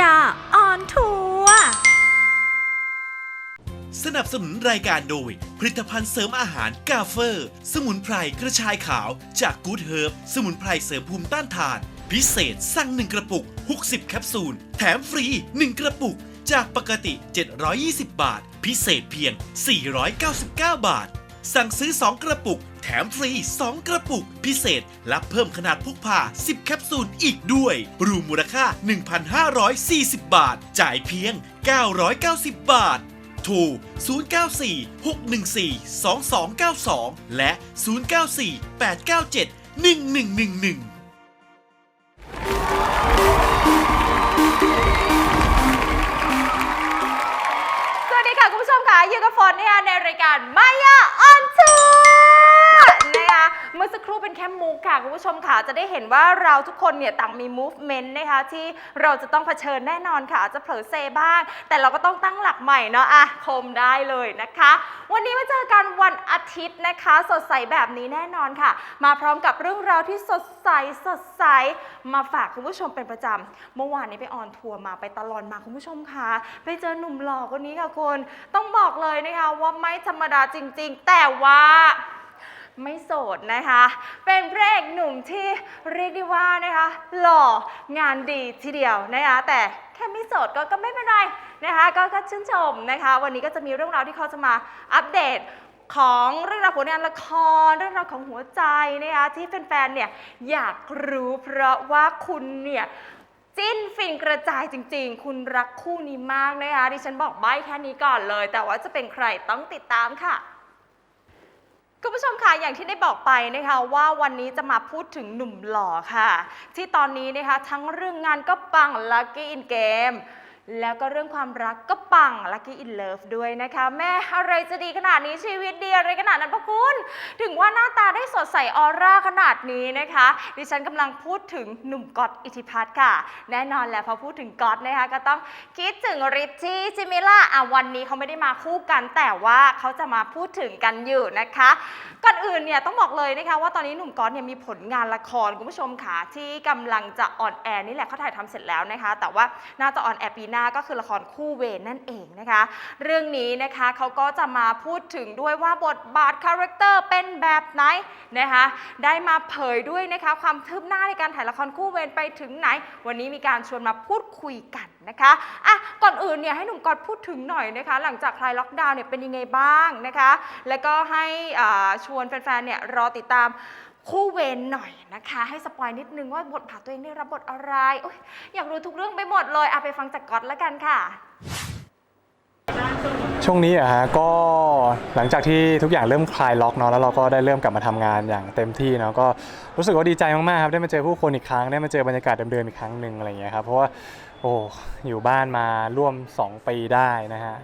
ยาออนทัวร์สนับสนุนรายการโดย ผลิตภัณฑ์เสริมอาหารกาเฟอร์ สมุนไพรกระชายขาวจากกูดเฮิร์บสมุนไพรเสริมภูมิต้านทาน พิเศษสั่ง1กระปุก 60 แคปซูล แถมฟรี 1 กระปุก จากปกติ 720 บาท พิเศษเพียง 499 บาท สั่งซื้อ 2 กระปุก แถมฟรี 2 กระปุก พิเศษรับเพิ่มขนาดพกพา 10 แคปซูลอีกด้วย รวมมูลค่า 1,540 บาท จ่ายเพียง 990 บาท โทร 094 614 2292 และ 0948971111 อยู่กับฝนนะคะในรายการมายาออนทัว เมื่อสักครู่เป็นแค่มุกค่ะ คุณผู้ชมค่ะ จะได้เห็นว่าเราทุกคนเนี่ยต่างมี movement นะคะ ที่เราจะต้องเผชิญแน่นอนค่ะ อาจจะเผลอเซบ้าง แต่เราก็ต้องตั้งหลักใหม่เนาะอะคมได้เลยนะคะ วันนี้มาเจอกันวันอาทิตย์นะคะ สดใสแบบนี้แน่นอนค่ะ มาพร้อมกับเรื่องราวที่สดใสสดใสมาฝากคุณผู้ชมเป็นประจำเมื่อวานนี้ไปออนทัวร์มาไปตลอดมาคุณผู้ชมค่ะ ไปเจอหนุ่มหล่อคนนี้ค่ะคุณต้องบอกเลยนะคะว่าไม่ธรรมดาจริง ๆ แต่ว่า ไม่โสดนะคะ เป็นพระเอกหนุ่มที่เรียกได้ว่านะคะ หล่องานดีทีเดียวนะคะ แต่แค่ไม่โสดก็ก็ไม่เป็นไรนะคะก็ก็ชื่นชมนะคะ วันนี้ก็จะมีเรื่องราวที่เขาจะมาอัปเดตของเรื่องราวผลงานละครเรื่องราวของหัวใจนะคะที่แฟนๆเนี่ยอยากรู้เพราะว่าคุณเนี่ยจิ้นฟินกระจายจริง ๆ คุณรักคู่นี้มากนะคะดิฉันบอกใบ้แค่นี้ก่อนเลย แต่ว่าจะเป็นใครต้องติดตามค่ะ คุณผู้ชมค่ะอย่างที่ได้บอกไปนะคะว่าวันนี้จะมาพูดถึงหนุ่มหล่อค่ะ ที่ตอนนี้นะคะทั้งเรื่องงานก็ปังลักกี้อินเกม แล้วก็เรื่องความรักก็ปัง Lucky in Love ด้วยนะคะ แม่อะไรจะดีขนาดนี้ชีวิตดีอะไรขนาดนั้นพระคุณ ถึงว่าหน้าตาได้สดใสออร่าขนาดนี้นะคะ ดิฉันกำลังพูดถึงหนุ่มก๊อตอิทธิพัฒน์ค่ะ แน่นอนแหละพอพูดถึงก๊อตนะคะก็ต้องคิดถึงริชชี่จิมิล่าอะวันนี้เขาไม่ได้มาคู่กันแต่ว่าเขาจะมาพูดถึงกันอยู่นะคะก่อนอื่นเนี่ยต้องบอกเลยนะคะว่าตอนนี้หนุ่มก๊อตเนี่ยมีผลงานละครคุณผู้ชมค่ะที่กำลังจะออนแอร์นี่แหละเขาถ่ายทำเสร็จแล้วนะคะ แต่ว่าน่าจะออนแอร์ปีนาก็คือละครคู่เวรนั่นเองนะคะ เรื่องนี้นะคะเขาก็จะมาพูดถึงด้วยว่าบทบาทคาแรคเตอร์เป็นแบบไหนนะคะได้มาเผยด้วยนะคะความคืบหน้าในการถ่ายละครคู่เวรไปถึงไหน วันนี้มีการชวนมาพูดคุยกันนะคะอะก่อนอื่นเนี่ยให้หนุ่มก๊อตพูดถึงหน่อยนะคะ หลังจากคลายล็อกดาวน์เนี่ยเป็นยังไงบ้างนะคะ แล้วก็ให้ชวนแฟนๆเนี่ยรอติดตาม คู่เวรหน่อยนะคะ ให้สปอยนิดนึงว่าบทบาทตัวเองได้รับบทอะไรโอยอยากรู้ทุกเรื่องไปหมดเลยเอาไปฟังจากก๊อตแล้วกันค่ะ ช่วงนี้อะฮะก็หลังจากที่ทุกอย่างเริ่มคลายล็อกเนาะแล้วเราก็ได้เริ่มกลับมาทำงานอย่างเต็มที่เนาะก็รู้สึกว่าดีใจมากๆครับได้มาเจอผู้คนอีกครั้งได้มาเจอบรรยากาศเดิมๆอีกครั้งหนึ่งอะไรอย่างเงี้ยครับเพราะว่าโอ้อยู่บ้านมาร่วม 2 ปีได้นะฮะ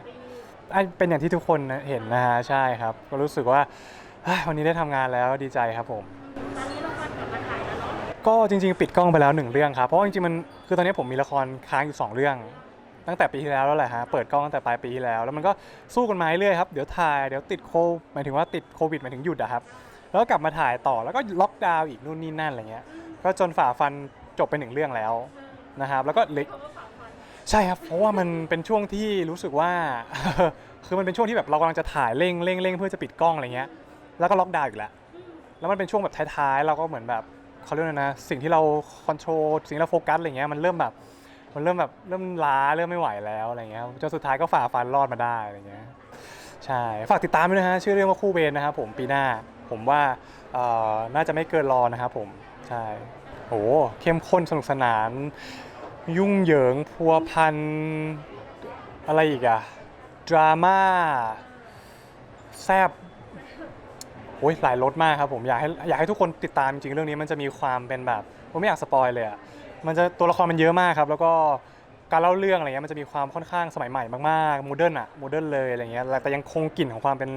อะเป็นอย่างที่ทุกคนเห็นนะฮะใช่ครับ ก็รู้สึกว่าเฮ้ยวันนี้ได้ทำงานแล้วดีใจครับผม ก็จริงๆ ปิดกล้องไปแล้วหนึ่งเรื่องครับเพราะว่าจริงๆมันคือตอนนี้ผมมีละครค้างอยู่สองเรื่อง ตั้งแต่ปีที่แล้วแล้วแหละฮะเปิดกล้องตั้งแต่ปลายปีที่แล้ว แล้วมันก็สู้กันมาเรื่อยๆครับเดี๋ยวถ่ายเดี๋ยวติดโควิดหมายถึงว่าติดโควิดหมายถึงหยุดอะครับแล้วก็กลับมาถ่ายต่อแล้วก็ล็อกดาวน์อีกนู่นนี่นั่นอะไรเงี้ยก็จนฝ่าฟันจบไปหนึ่งเรื่องแล้วนะครับแล้วก็เล็กใช่ครับเพราะว่ามันเป็นช่วงที่รู้สึกว่า คือมันเป็นช่วงที่แบบเรากำลังจะถ่ายเร่งเร่งเร่งเพื่อจะปิดกล้องอะไรเงี้ยแล้วก็ล็อกดาวน์อีกแล้วแล้วมันเป็นช่วงแบบท้ายๆเราก็เหมือนแบบ เขาเรียกนะสิ่งที่เราคอนโทรลสิ่งที่เราโฟกัสอะไรเงี้ยมันเริ่มแบบมันเริ่มแบบเริ่มล้าเริ่มไม่ไหวแล้วอะไรเงี้ยจนสุดท้ายก็ฝ่าฟันรอดมาได้อะไรเงี้ยใช่ฝากติดตามด้วยนะฮะชื่อเรื่องว่าคู่เวรนะครับผมปีหน้าผมว่าน่าจะไม่เกินรอนะครับผมใช่โหเข้มข้นสนุกสนาน ยุ่งเหยิงพัวพันอะไรอีกอะดราม่าแซบ โอ้ยหลายรสมากครับผมอยากให้อยากให้ทุกคนติดตามจริงๆเรื่องนี้มันจะมีความเป็นแบบผมไม่อยากสปอยเลยอะมันจะตัวละครมันเยอะมากครับ แล้วก็การเล่าเรื่องอะไรเงี้ยมันจะมีความค่อนข้างสมัยใหม่มากๆโมเดิร์นอะโมเดิร์นเลยอะไรเงี้ยแต่ยังคงกลิ่นของความเป็น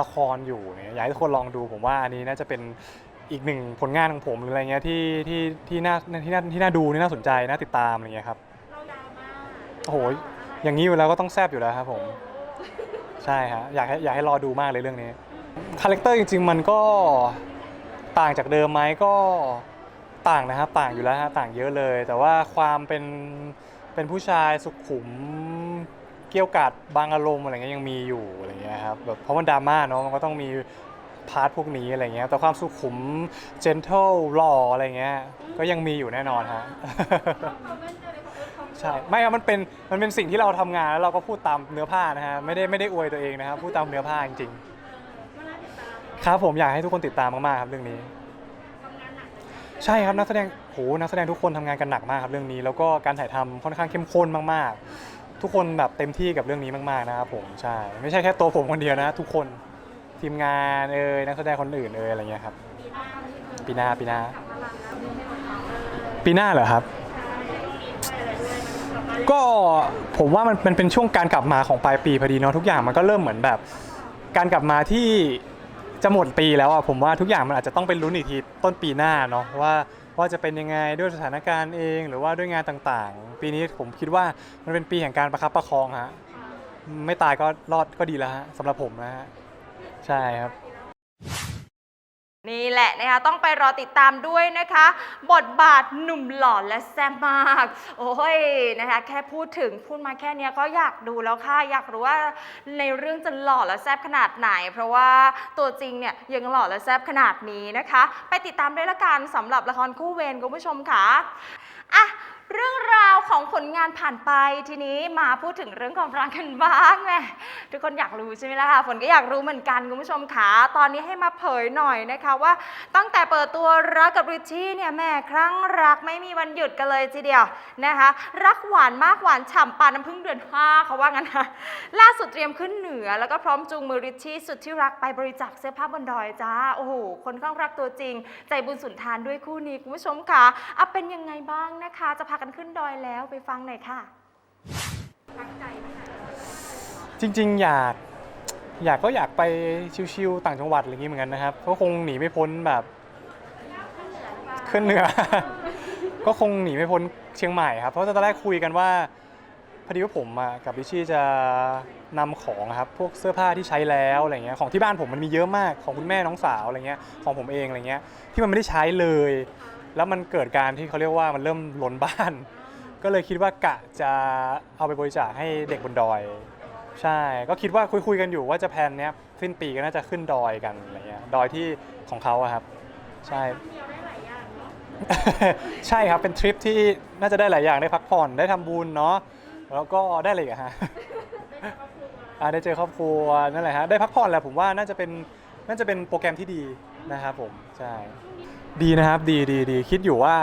ละครอยู่เนี่ยอยากให้ทุกคนลองดูผมว่าอันนี้น่าจะเป็นอีกหนึ่งผลงานของผมหรืออะไรเงี้ยที่ที่ที่น่าที่น่าที่น่าดูนี่น่าสนใจน่าติดตามอะไรเงี้ยครับโอ้โหอย่างนี้อยู่แล้วก็ต้องแซบอยู่แล้วครับผม ใช่ฮะอยากให้อยากให้รอดูมากเลยเรื่องนี้ คาแรคเตอร์จริง ๆ มันก็ต่างจากเดิมไหมก็ต่างนะครับต่างอยู่แล้วฮะต่างเยอะเลย แต่ว่าความเป็นเป็นผู้ชายสุขุมเกี่ยวกัดบางอารมณ์อะไรเงี้ยยังมีอยู่อะไรเงี้ยครับแบบเพราะมันดราม่าเนาะมันก็ต้องมีพาร์ทพวกนี้อะไรเงี้ยแต่ความสุขุม gentle หล่ออะไรเงี้ยก็ยังมีอยู่แน่นอนฮะใช่ไม่ครับมันเป็นมันเป็นสิ่งที่เราทำงานแล้วเราก็พูดตามเนื้อผ้านะฮะไม่ได้ไม่ได้อวยตัวเองนะครับพูดตามเนื้อผ้าจริงๆ ครับผมอยากให้ทุกคนติดตามมากๆครับเรื่องนี้ใช่ครับนักแสดงโหนักแสดงทุกคนทำงานกันหนักมากครับเรื่องนี้ แล้วก็การถ่ายทำค่อนข้างเข้มข้นมากๆ ทุกคนแบบเต็มที่กับเรื่องนี้มากๆนะครับผมใช่ ไม่ใช่แค่ตัวผมคนเดียวนะ ทุกคนทีมงานเอ่ยนักแสดงคนอื่นเอ่ยอะไรเงี้ยครับ ปีหน้าปีหน้าปีหน้าเหรอครับก็ผมว่ามันมันเป็นช่วงการกลับมาของปลายปีพอดีเนาะทุกอย่างมันก็เริ่มเหมือนแบบ การกลับมาที่ จะหมดปีแล้วอะผมว่าทุกอย่างมันอาจจะต้องเป็นลุ้นอีกทีต้นปีหน้าเนาะว่าว่าจะเป็นยังไงด้วยสถานการณ์เองหรือว่าด้วยงานต่างๆ ปีนี้ผมคิดว่ามันเป็นปีแห่งการประคับประคองฮะไม่ตายก็รอดก็ดีแล้วฮะสำหรับผมนะฮะใช่ครับ นี่แหละนะคะต้องไปรอติดตามด้วยนะคะ บทบาทหนุ่มหล่อและแซ่บมาก โอ้ยนะคะแค่พูดถึงพูดมาแค่เนี้ยก็อยากดูแล้วค่ะ อยากรู้ว่าในเรื่องจะหล่อและแซ่บขนาดไหน เพราะว่าตัวจริงเนี่ยยังหล่อและแซ่บขนาดนี้นะคะ ไปติดตามด้วยละกันสำหรับละครคู่เวรคุณผู้ชมค่ะอะ เรื่องราวของผลงานผ่านไปทีนี้มาพูดถึงเรื่องความรักกันบ้างแหมทุกคนอยากรู้ใช่ไหมล่ะคะฝนก็อยากรู้เหมือนกันคุณผู้ชมคะตอนนี้ให้มาเผยหน่อยนะคะว่า ตั้งแต่เปิดตัวรักกับริชชี่เนี่ยแม่ครั้งรักไม่มีวันหยุดกันเลยทีเดียวนะคะ รักหวานมากหวานฉ่ำปานน้ำพึ่งเดือนห้าเขาว่างั้นนะล่าสุดเตรียมขึ้นเหนือ แล้วก็พร้อมจูงมือริชชี่สุดที่รักไปบริจาคเสื้อผ้าบนดอยจ้าโอ้โหคนข้างรักตัวจริง ใจบุญสุนทานด้วยคู่นี้คุณผู้ชมค่ะอะเป็นยังไงบ้างนะคะจะพากันขึ้นดอยแล้วไปฟังหน่อยค่ะ จริง ๆ อยากอยากก็อยากไปชิวๆต่างจังหวัดอะไรอย่างนี้เหมือนกันนะครับก็คงหนีไม่พ้นแบบขึ้นเหนือ ก็คงหนีไม่พ้นเชียงใหม่ครับ เพราะตอนแรกคุยกันว่าพอดีว่าผมอะกับลิชชี่จะนำของอะครับพวกเสื้อผ้าที่ใช้แล้วอะไรเงี้ยของที่บ้านผมมันมีเยอะมากของคุณแม่น้องสาวอะไรเงี้ยของผมเองอะไรเงี้ยที่มันไม่ได้ใช้เลย แล้วมันเกิดการที่เขาเรียกว่ามันเริ่มล้นบ้าน ก็เลยคิดว่ากะจะเอาไปบริจาคให้เด็กบนดอย ใช่ ก็คิดว่าคุยๆกันอยู่ว่าจะแพลนเนี้ยสิ้นปีก็น่าจะขึ้นดอยกันอะไรเงี้ยดอยที่ของเขาอะครับ ใช่ใช่ครับเป็นทริปที่น่าจะได้หลายอย่างได้พักผ่อนได้ทำบุญเนาะแล้วก็ได้อะไรอีกอะฮะอ่าได้เจอครอบครัวนั่นแหละฮะได้พักผ่อนแหละผมว่าน่าจะเป็นน่าจะเป็นโปรแกรมที่ดีนะครับผมใช่ ดีนะครับดีดีดีคิดอยู่ว่า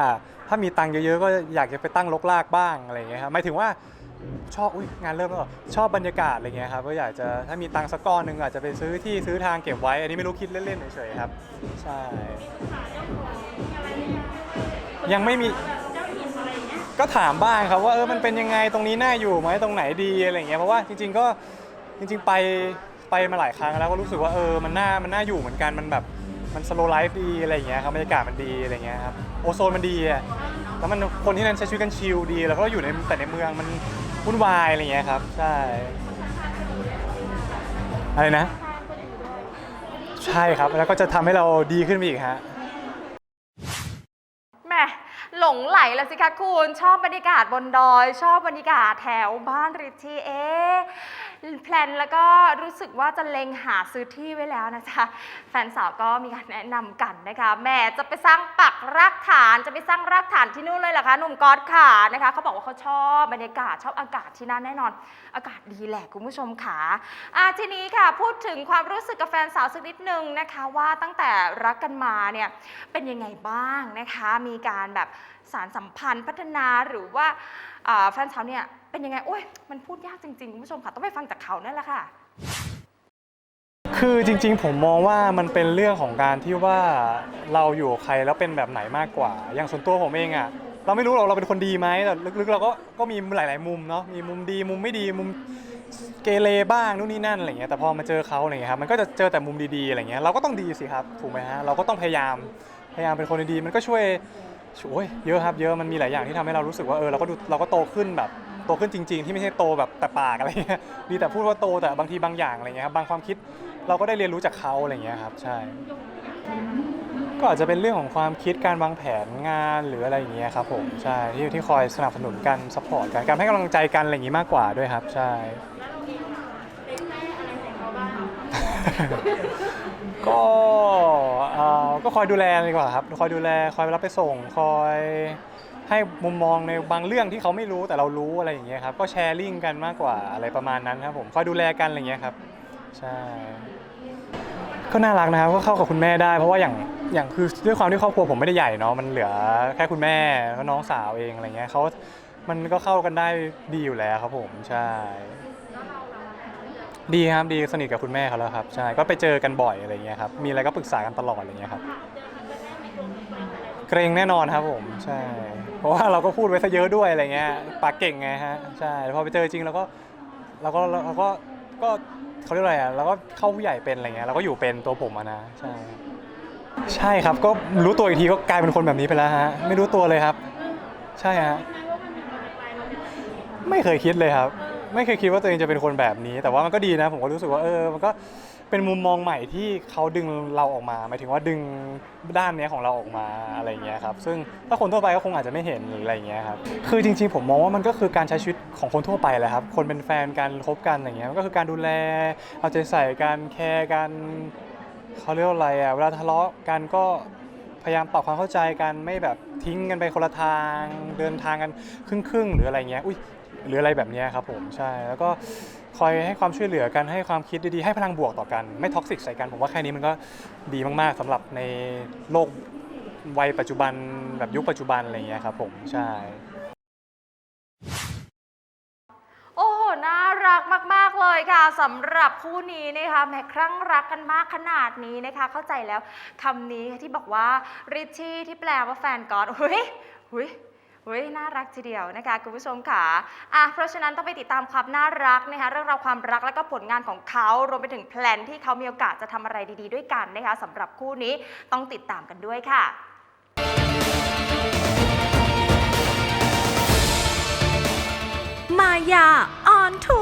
ถ้ามีตังค์เยอะๆก็อยากจะไปตั้งลกลากบ้างอะไรอย่างเงี้ยครับหมายถึงว่าชอบอุ้ยงานเริ่มแล้วเหรอชอบบรรยากาศอะไรเงี้ยครับก็อยากจะถ้ามีตังค์สักก้อนหนึ่งอาจจะไปซื้อที่ซื้อทางเก็บไว้ อันนี้ไม่รู้คิดเล่นๆเฉยๆครับ ใช่ ยังไม่มี ก็ถามบ้างครับว่าเออมันเป็นยังไงตรงนี้น่าอยู่ไหมตรงไหนดีอะไรอย่างเงี้ยเพราะว่าจริง ๆ ก็จริง ๆ ไปไปมาหลายครั้งแล้วก็รู้สึกว่าเออมันน่ามันน่าอยู่เหมือนกันมันแบบ มันสโลไลฟ์ดีอะไรอย่างเงี้ยครับบรรยากาศมันดีอะไรเงี้ยครับโอโซนมันดีอะแล้วมันคนที่นั่นใช้ชีวิตกันชิลดีแล้วก็อยู่ในแต่ในเมืองมันวุ่นวายอะไรเงี้ยครับใช่อะไรนะ ใช่ครับแล้วก็จะทำให้เราดีขึ้นไปอีกฮะ แหม่หลงไหลแล้วสิคะคุณ ชอบบรรยากาศบนดอย ชอบบรรยากาศแถวบ้านริชชี่เอ๊ะ แพลนแล้วก็รู้สึกว่าจะเล็งหาซื้อที่ไว้แล้วนะจ๊ะแฟนสาวก็มีการแนะนำกันนะคะแหม่จะไปสร้างปักรากฐานจะไปสร้างรากฐานที่นู่นเลยเหรอคะหนุ่มก๊อตค่ะนะคะเขาบอกว่าเขาชอบบรรยากาศชอบอากาศที่นั่นแน่นอน อากาศดีแหละคุณผู้ชมค่ะอะทีนี้ค่ะพูดถึงความรู้สึกกับแฟนสาวสักนิดนึงนะคะว่าตั้งแต่รักกันมาเนี่ยเป็นยังไงบ้างนะคะ มีการแบบสารสัมพันธ์พัฒนาหรือว่า แฟนสาวเนี่ยเป็นยังไงโอ้ยมันพูดยากจริงๆคุณผู้ชมค่ะต้องไปฟังจากเขานั่นแหละค่ะ คือจริงๆ ผมมองว่ามันเป็นเรื่องของการที่ว่าเราอยู่กับใครแล้วเป็นแบบไหนมากกว่า อย่างส่วนตัวผมเองอะเราไม่รู้หรอกเราเป็นคนดีไหมแต่ลึกๆเราก็ก็มีหลาย ๆ มุมเนาะมีมุมดีมุมไม่ดีมุมเกเรบ้างนู่นนี่นั่นอะไรเงี้ยแต่พอมาเจอเขาอะไรเงี้ยครับมันก็จะเจอแต่มุมดีๆอะไรเงี้ยเราก็ต้องดีสิครับถูกไหมฮะเราก็ต้องพยายามพยายามเป็นคนดีๆมันก็ช่วย ช่วยเยอะครับเยอะมันมีหลายอย่างที่ทำให้เรารู้สึกว่าเออเราก็ดูเราก็โตขึ้นแบบโตขึ้นจริง ๆ ที่ไม่ใช่โตแบบแต่ปากอะไรเงี้ยดีแต่พูดว่าโตแต่บางทีบางอย่างอะไรเงี้ยครับบางความคิดเราก็ได้เรียนรู้จากเขาอะไรอย่างเงี้ยครับใช่ ก็อาจจะเป็นเรื่องของความคิดการวางแผนงานหรืออะไรอย่างเงี้ยครับผมใช่ที่ที่คอยสนับสนุนกันซัพพอร์ตกันการให้กำลังใจกันอะไรอย่างงี้มากกว่าด้วยครับ ใช่ ก็เอ่อก็คอยดูแลดีกว่าครับ คอยดูแลคอยรับไปส่งคอยให้มุมมองในบางเรื่องที่เขาไม่รู้แต่เรารู้อะไรอย่างเงี้ยครับก็แชร์ลิงก์กันมากกว่าอะไรประมาณนั้นครับผมคอยดูแลกันอะไรอย่างเงี้ยครับใช่ก็น่ารักนะครับก็เข้ากับคุณแม่ได้ เพราะว่าอย่างอย่างคือด้วยความที่ครอบครัวผมไม่ได้ใหญ่เนาะมันเหลือแค่คุณแม่แล้วน้องสาวเองอะไรเงี้ยเขามันก็เข้ากันได้ดีอยู่แล้วครับผมใช่ ดีครับดีสนิทกับคุณแม่เขาแล้วครับใช่ก็ไปเจอกันบ่อยอะไรเงี้ยครับมีอะไรก็ปรึกษากันตลอดอะไรเงี้ยครับเกรงแน่นอนครับผมใช่ เพราะว่าเราก็พูดไว้ซะเยอะด้วยอะไรเงี้ยปากเก่งไงฮะใช่พอไปเจอจริงเราก็เราก็เราก็ก็เขาเรียกอะไรอะเราก็เข้าผู้ใหญ่เป็นอะไรเงี้ยเราก็อยู่เป็นตัวผมอะนะใช่ใช่ครับก็รู้ตัวอีกทีก็กลายเป็นคนแบบนี้ไปแล้วฮะไม่รู้ตัวเลยครับ ใช่ฮะไม่เคยคิดเลยครับ ไม่เคยคิดว่าตัวเองจะเป็นคนแบบนี้ แต่ว่ามันก็ดีนะ ผมก็รู้สึกว่าเออมันก็เป็นมุมมองใหม่ที่เขาดึงเราออกมาหมายถึงว่าดึงด้านเนี้ยของเราออกมาอะไรเงี้ยครับซึ่งถ้าคนทั่วไปก็คงอาจจะไม่เห็นหรืออะไรเงี้ยครับคือจริงๆผมมองว่ามันก็คือการใช้ชีวิตของคนทั่วไปแหละครับคนเป็นแฟนกันคบกันอย่างเงี้ยมันก็คือการดูแลเอาใจใส่กันแคร์กันเขาเรียกว่าอะไรอะเวลาทะเลาะกันก็พยายามปรับความเข้าใจกันไม่แบบทิ้งกันไปคนละทาง เดินทางกันครึ่งๆหรืออะไรเงี้ยอุ้ย หรืออะไรแบบนี้ครับผมใช่แล้วก็คอยให้ความช่วยเหลือกันให้ความคิดดีๆให้พลังบวกต่อกัน ไม่ท็อกซิกใส่กันผมว่าแค่นี้มันก็ดีมากๆสำหรับในโลกวัยปัจจุบันแบบยุคปัจจุบันอะไรเงี้ยครับผมใช่โอ้โห น่ารักมาก ๆ เลยค่ะสำหรับคู่นี้นะคะแม้ครั้งรักกันมากขนาดนี้นะคะ เข้าใจแล้วคำนี้ที่บอกว่าริชชี่ที่แปลว่าแฟนกอดเฮ้ยเฮ้ย เฮ้ยน่ารักทีเดียวนะคะคุณผู้ชมค่ะอะเพราะฉะนั้นต้องไปติดตามความน่ารักนะคะเรื่องราวความรักและก็ผลงานของเขารวมไปถึงแพลนที่เขามีโอกาสจะทำอะไรดีๆ ด้วยกันนะคะสำหรับคู่นี้ต้องติดตามกันด้วยค่ะมายาออนทั